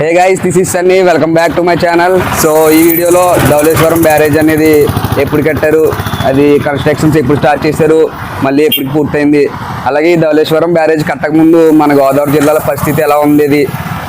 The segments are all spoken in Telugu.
Hey guys this is Sunny welcome back to my channel so ఈ వీడియోలో ధవళేశ్వరం బ్యారేజ్ అనేది ఎప్పుడు కట్టారు? అది కన్స్ట్రక్షన్స్ ఎప్పుడు స్టార్ట్ చేశారు? మళ్ళీ ఎప్పుడు పూర్తయింది? అలాగే ఈ ధవళేశ్వరం బ్యారేజ్ కట్టకముందు మన గోదావరి జిల్లాలో పరిస్థితి ఎలా ఉండేది?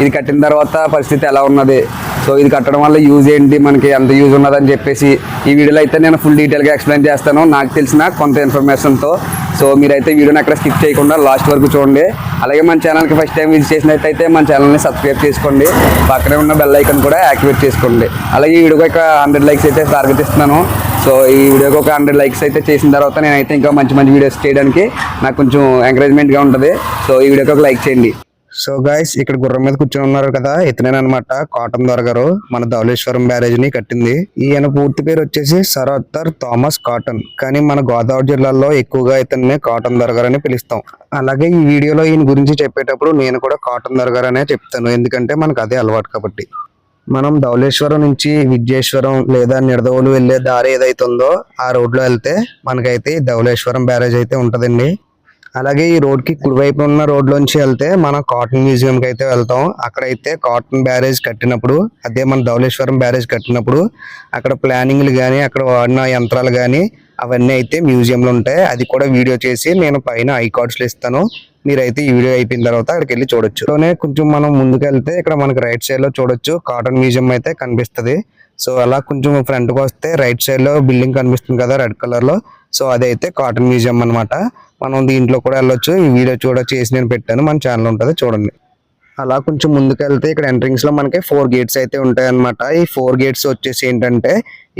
ఇది కట్టిన తర్వాత పరిస్థితి ఎలా ఉన్నది? సో ఇది కట్టడం వల్ల యూజ్ ఏంటి? మనకి ఎంత యూజ్ ఉన్నదని చెప్పేసి ఈ వీడియోలో అయితే నేను ఫుల్ డీటెయిల్గా ఎక్స్ప్లెయిన్ చేస్తాను. నాకు తెలిసిన కొంత ఇన్ఫర్మేషన్తో సో మీరైతే వీడియోని అక్కడ స్కిప్ చేయకుండా లాస్ట్ వరకు చూడండి. అలాగే మన ఛానల్కి ఫస్ట్ టైం విజిట్ చేసినట్టయితే మన ఛానల్ని సబ్స్క్రైబ్ చేసుకోండి. పక్కనే ఉన్న బెల్ ఐకన్ కూడా యాక్టివేట్ చేసుకోండి. అలాగే ఈ వీడియోకి ఒక హండ్రెడ్ లైక్స్ అయితే టార్గెట్ ఇస్తున్నాను. సో ఈ వీడియోకి ఒక హండ్రెడ్ లైక్స్ అయితే చేసిన తర్వాత నేనైతే ఇంకా మంచి మంచి వీడియోస్ చేయడానికి నాకు కొంచెం ఎంకరేజ్మెంట్గా ఉంటుంది. సో ఈ వీడియోకి ఒక లైక్ చేయండి. సో గాయస్ ఇక్కడ గుర్రం మీద కూర్చొని ఉన్నారు కదా ఇతనేనమాట కాటన్ దొరగారు మన ధవళేశ్వరం బ్యారేజ్ని కట్టింది. ఈయన పూర్తి పేరు వచ్చేసి సరోత్తర్ థామస్ కాటన్. కానీ మన గోదావరి జిల్లాలో ఎక్కువగా ఇతన్ని కాటన్ దొరగారు అని పిలుస్తాం. అలాగే ఈ వీడియోలో ఈయన గురించి చెప్పేటప్పుడు నేను కూడా కాటన్ దొరగారు అనే చెప్తాను. ఎందుకంటే మనకు అదే అలవాటు కాబట్టి. మనం ధవళేశ్వరం నుంచి విద్యేశ్వరం లేదా నిడదవులు వెళ్ళే దారి ఏదైతే ఉందో ఆ రోడ్లో వెళ్తే మనకైతే ధవళేశ్వరం బ్యారేజ్ అయితే ఉంటుందండి. అలాగే ఈ రోడ్కి కుడివైపు ఉన్న రోడ్ లోంచి వెళ్తే మనం కాటన్ మ్యూజియం కి అయితే వెళ్తాం. అక్కడైతే కాటన్ బ్యారేజ్ కట్టినప్పుడు అదే మన ధవళేశ్వరం బ్యారేజ్ కట్టినప్పుడు అక్కడ ప్లానింగ్లు కానీ అక్కడ వాడిన యంత్రాలు కానీ అవన్నీ అయితే మ్యూజియంలో ఉంటాయి. అది కూడా వీడియో చేసి నేను పైన ఐ కార్డ్స్లో ఇస్తాను. మీరైతే ఈ వీడియో అయిపోయిన తర్వాత అక్కడికి వెళ్ళి చూడొచ్చు. కొంచెం మనం ముందుకు వెళ్తే ఇక్కడ మనకి రైట్ సైడ్లో చూడొచ్చు. కాటన్ మ్యూజియం అయితే కనిపిస్తుంది. సో అలా కొంచెం ఫ్రంట్కి వస్తే రైట్ సైడ్లో బిల్డింగ్ కనిపిస్తుంది కదా రెడ్ కలర్లో. సో అదైతే కాటన్ మ్యూజియం అన్నమాట. మనం దీంట్లో కూడా వెళ్ళొచ్చు. ఈ వీడియో చూడ చేసి నేను పెట్టాను. మన ఛానల్ ఉంటుంది. చూడండి. అలా కొంచెం ముందుకెళ్తే ఇక్కడ ఎంట్రింగ్స్లో మనకి ఫోర్ గేట్స్ అయితే ఉంటాయి అనమాట ఈ ఫోర్ గేట్స్ వచ్చేసి ఏంటంటే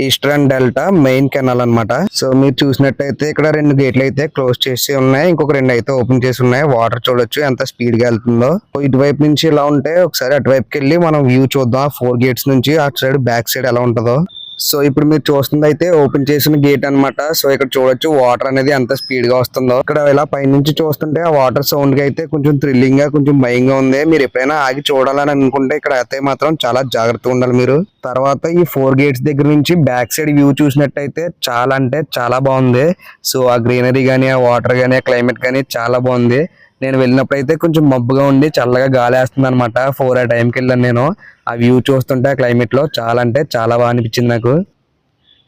ఈస్టర్న్ డెల్టా మెయిన్ కెనాల్ అన్నమాట. సో మీరు చూసినట్టయితే ఇక్కడ రెండు గేట్లు అయితే క్లోజ్ చేసి ఉన్నాయి. ఇంకొక రెండు అయితే ఓపెన్ చేసి ఉన్నాయి. వాటర్ చూడొచ్చు ఎంత స్పీడ్గా వెళ్తుందో ఇటువైపు నుంచి ఇలా ఉంటే ఒకసారి అటువైపుకి వెళ్ళి మనం వ్యూ చూద్దాం. ఫోర్ గేట్స్ నుంచి అటు సైడ్ బ్యాక్ సైడ్ ఎలా ఉంటుందో. సో ఇప్పుడు మీరు చూస్తుంది అయితే ఓపెన్ చేసిన గేట్ అన్నమాట. సో ఇక్కడ చూడొచ్చు వాటర్ అనేది ఎంత స్పీడ్గా వస్తుందో. ఇక్కడ ఇలా పైనుంచి చూస్తుంటే ఆ వాటర్ సౌండ్కి అయితే కొంచెం థ్రిల్లింగ్గా కొంచెం భయంగా ఉంది. మీరు ఎప్పుడైనా ఆగి చూడాలని అనుకుంటే ఇక్కడ అయితే మాత్రం చాలా జాగ్రత్తగా ఉండాలి మీరు. తర్వాత ఈ ఫోర్ గేట్స్ దగ్గర నుంచి బ్యాక్ సైడ్ వ్యూ చూసినట్టయితే చాలా అంటే చాలా బాగుంది. సో ఆ గ్రీనరీ గానీ ఆ వాటర్ గానీ ఆ క్లైమేట్ గానీ చాలా బాగుంది. నేను వెళ్ళినప్పుడు అయితే కొంచెం మబ్బుగా ఉండి చల్లగా గాలి వేస్తుంది అనమాట ఫోర్ ఆ టైంకి వెళ్ళాను నేను. ఆ వ్యూ చూస్తుంటే ఆ క్లైమేట్లో చాలా అంటే చాలా బాగా అనిపించింది నాకు.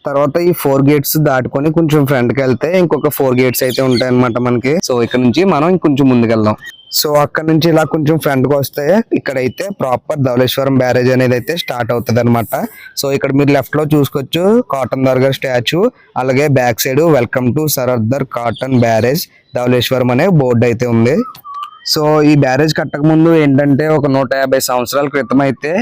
తర్వాత ఈ ఫోర్ గేట్స్ దాటుకొని కొంచెం ఫ్రంట్కి వెళ్తే ఇంకొక ఫోర్ గేట్స్ అయితే ఉంటాయి అనమాట మనకి. సో ఇక్కడ నుంచి మనం ఇంకొంచెం ముందుకు వెళ్దాం సో అక్కడ నుంచి ఇలా కొంచెం ఫ్రంట్ వస్తే ఇక్కడైతే ప్రాపర్ ధవళేశ్వరం బ్యారేజ్ అనేది అయితే స్టార్ట్ అవుతుంది అనమాట సో ఇక్కడ మీరు లెఫ్ట్లో చూసుకోవచ్చు కాటన్ దర్గర్ స్టాచ్యూ అలాగే back side welcome to సరద్దర్ Cotton barrage Dhavaleswaram అనే బోర్డు అయితే ఉంది. సో ఈ బ్యారేజ్ కట్టక ముందు ఏంటంటే ఒక నూట యాభై సంవత్సరాల క్రితం అయితే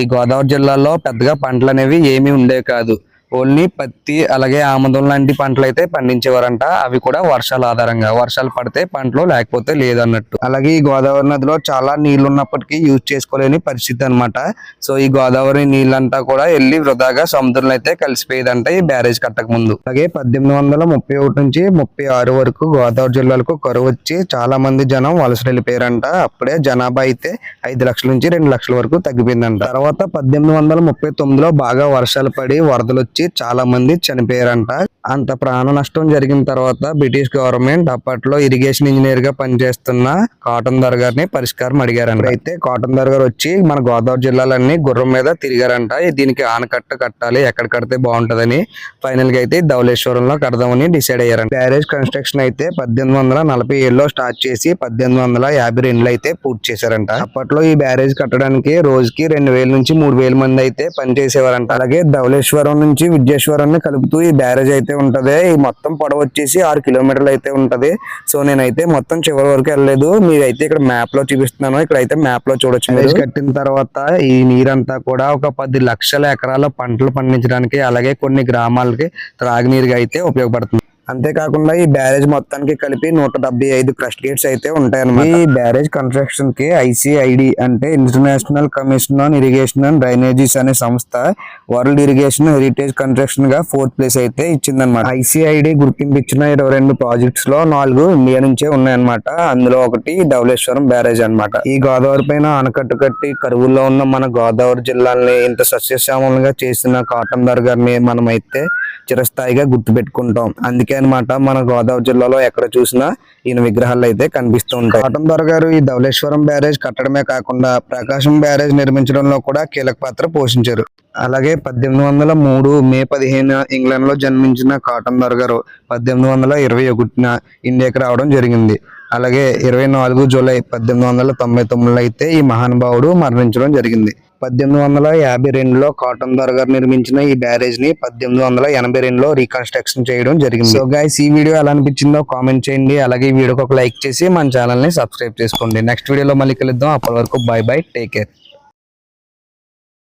ఈ గోదావరి జిల్లాలో పెద్దగా పంటలు అనేవి ఏమీ ఉండేవి కాదు. ఓన్లీ పత్తి అలాగే ఆముదం లాంటి పంటలు అయితే పండించేవారంట. అవి కూడా వర్షాల ఆధారంగా. వర్షాలు పడితే పంటలు లేకపోతే లేదన్నట్టు. అలాగే ఈ గోదావరి నదిలో చాలా నీళ్ళు ఉన్నప్పటికీ యూజ్ చేసుకోలేని పరిస్థితి అన్నమాట. సో ఈ గోదావరి నీళ్ళంతా కూడా వెళ్ళి వృధాగా సముద్రంలో అయితే కలిసిపోయేదంట ఈ బ్యారేజ్ కట్టక ముందు. అలాగే పద్దెనిమిది వందల ముప్పై ఒకటి నుంచి ముప్పై ఆరు వరకు గోదావరి జిల్లాలకు కరువు వచ్చి చాలా మంది జనం వలస వెళ్ళిపోయారంట. అప్పుడే జనాభా అయితే ఐదు లక్షల నుంచి రెండు లక్షల వరకు తగ్గిపోయిందంట. తర్వాత పద్దెనిమిది వందల ముప్పై తొమ్మిదిలో బాగా వర్షాలు పడి వరదలు వచ్చి చాలా మంది చనిపోయారంట. అంత ప్రాణ నష్టం జరిగిన తర్వాత బ్రిటిష్ గవర్నమెంట్ అప్పట్లో ఇరిగేషన్ ఇంజనీర్గా పనిచేస్తున్న కాటన్ దర్ గారిని పరిష్కారం అడిగారంట. అయితే కాటన్ దర్ గారు వచ్చి మన గోదావరి జిల్లాలన్నీ గుర్రం మీద తిరిగారంట. దీనికి ఆనకట్ట కట్టాలి ఎక్కడ కడితే బాగుంటదని ఫైనల్గా అయితే ధవలేశ్వరంలో కడదామని డిసైడ్ అయ్యారంట. బ్యారేజ్ కన్స్ట్రక్షన్ అయితే పద్దెనిమిది వందల నలభై ఏడులో స్టార్ట్ చేసి పద్దెనిమిది వందల యాభై రెండులో అయితే పూర్తి చేశారంట. అప్పట్లో ఈ బ్యారేజ్ కట్టడానికి రోజుకి రెండు వేల నుంచి మూడు వేల మంది అయితే పనిచేసేవారంట. అలాగే ధవళేశ్వరం నుంచి విద్యేశ్వరాన్ని కలుపుతూ ఈ బ్యారేజ్ అయితే ఉంటది. ఈ మొత్తం పొడవు వచ్చేసి ఆరు కిలోమీటర్లు అయితే ఉంటది. సో నేనైతే మొత్తం చివరి వరకు వెళ్ళలేదు. మీరైతే ఇక్కడ మ్యాప్లో చూపిస్తున్నాను. ఇక్కడ అయితే మ్యాప్లో చూడొచ్చు కట్టిన తర్వాత ఈ నీరంతా కూడా ఒక పది లక్షల ఎకరాల పంటలు పండించడానికి అలాగే కొన్ని గ్రామాలకి త్రాగునీరుగా అయితే ఉపయోగపడుతుంది. అంతేకాకుండా ఈ బ్యారేజ్ మొత్తానికి కలిపి నూట డెబ్బై ఐదు క్రస్ట్ గేట్స్ అయితే ఉంటాయన్నమాట. ఈ బ్యారేజ్ కన్స్ట్రక్షన్కి ఐసిఐడి అంటే international commission on irrigation and drainages అనే సంస్థ వరల్డ్ ఇరిగేషన్ హెరిటేజ్ కన్స్ట్రక్షన్గా ఫోర్త్ ప్లేస్ అయితే ఇచ్చిందన్నమాట. ఐసిఐడి గుర్తింపు ఇచ్చిన ఇరవై రెండు ప్రాజెక్ట్స్లో నాలుగు ఇండియా నుంచే ఉన్నాయన్నమాట. అందులో ఒకటి ధవళేశ్వరం బ్యారేజ్ అనమాట ఈ గోదావరి పైన ఆనకట్టు కట్టి కరువుల్లో ఉన్న మన గోదావరి జిల్లాల్ని ఇంత సస్యశ్యామలంగా చేసిన కాటన్ గారిని మనం అయితే చిరస్థాయిగా గుర్తుపెట్టుకుంటాం. అందుకే అన్నమాట. మన గోదావరి జిల్లాలో ఎక్కడ చూసినా ఈయన విగ్రహాలు అయితే కనిపిస్తూ ఉంటాయి. కాటం దొరగారు ఈ ధవళేశ్వరం బ్యారేజ్ కట్టడమే కాకుండా ప్రకాశం బ్యారేజ్ నిర్మించడంలో కూడా కీలక పాత్ర పోషించారు. అలాగే పద్దెనిమిది వందల మూడు మే పదిహేను ఇంగ్లాండ్లో జన్మించిన కాటన్ దొర గారు పద్దెనిమిది వందల ఇరవై ఒకటిన ఇండియాకి రావడం జరిగింది. అలాగే ఇరవై నాలుగు జూలై పద్దెనిమిది వందల తొంభై తొమ్మిదిలో అయితే ఈ మహానుభావుడు మరణించడం జరిగింది. పద్దెనిమిది వందల యాభై రెండులో కాటన్ దొర గారు నిర్మించిన ఈ బ్యారేజ్ని పద్దెనిమిది వందల ఎనభై రెండులో రీకన్స్ట్రక్షన్ చేయడం జరిగింది. సో గైస్ ఈ వీడియో ఎలా అనిపించిందో కామెంట్ చేయండి. అలాగే ఈ వీడియోకి ఒక లైక్ చేసి మన ఛానల్ని సబ్స్క్రైబ్ చేసుకోండి నెక్స్ట్ వీడియోలో మళ్ళీ కలుద్దాం. అప్పటి వరకు బై బై టేక్ కేర్